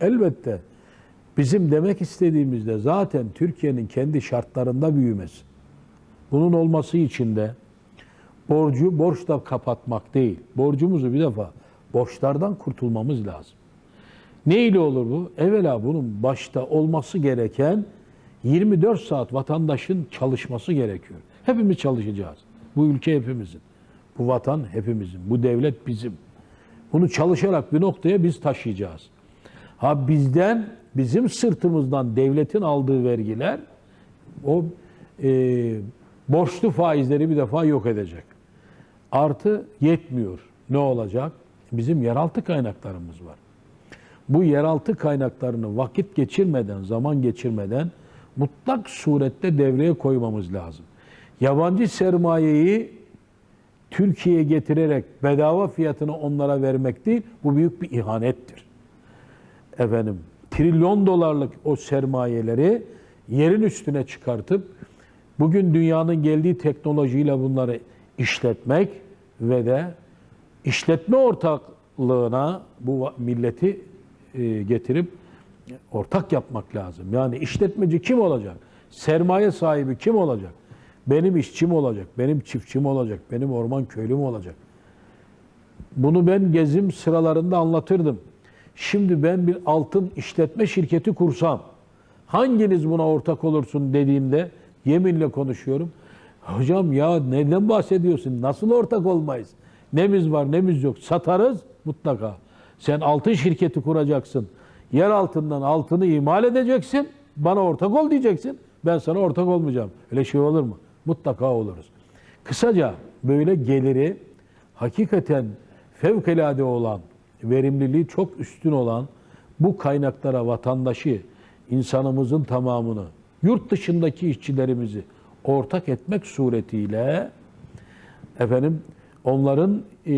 elbette bizim demek istediğimizde zaten Türkiye'nin kendi şartlarında büyümesi. Bunun olması için de borcu borçla kapatmak değil. Borcumuzu bir defa borçlardan kurtulmamız lazım. Ne ile olur bu? Evvela bunun başta olması gereken 24 saat vatandaşın çalışması gerekiyor. Hepimiz çalışacağız. Bu ülke hepimizin. Bu vatan hepimizin. Bu devlet bizim. Bunu çalışarak bir noktaya biz taşıyacağız. Ha bizden, bizim sırtımızdan devletin aldığı vergiler o e, borçlu faizleri bir defa yok edecek. Artı yetmiyor. Ne olacak? Bizim yeraltı kaynaklarımız var. Bu yeraltı kaynaklarını vakit geçirmeden, zaman geçirmeden mutlak surette devreye koymamız lazım. Yabancı sermayeyi Türkiye'ye getirerek bedava fiyatını onlara vermek değil, bu büyük bir ihanettir. Efendim, trilyon dolarlık o sermayeleri yerin üstüne çıkartıp bugün dünyanın geldiği teknolojiyle bunları işletmek ve de işletme ortaklığına bu milleti e, getirip ortak yapmak lazım. Yani işletmeci kim olacak? Sermaye sahibi kim olacak? Benim işçim olacak, benim çiftçim olacak, benim orman köylüm olacak. Bunu ben gezim sıralarında anlatırdım. Şimdi ben bir altın işletme şirketi kursam, hanginiz buna ortak olursun dediğimde yeminle konuşuyorum. Hocam ya neden bahsediyorsun? Nasıl ortak olmayız? Nemiz var, nemiz yok. Satarız mutlaka. Sen altın şirketi kuracaksın. Yer altından altını imal edeceksin. Bana ortak ol diyeceksin. Ben sana ortak olmayacağım. Öyle şey olur mu? Mutlaka oluruz. Kısaca böyle geliri hakikaten fevkalade olan, verimliliği çok üstün olan bu kaynaklara vatandaşı, insanımızın tamamını, yurt dışındaki işçilerimizi ortak etmek suretiyle efendim onların e,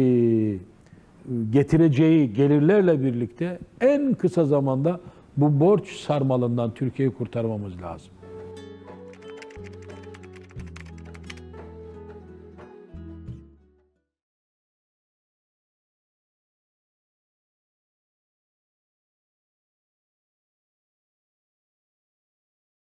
getireceği gelirlerle birlikte en kısa zamanda bu borç sarmalından Türkiye'yi kurtarmamız lazım.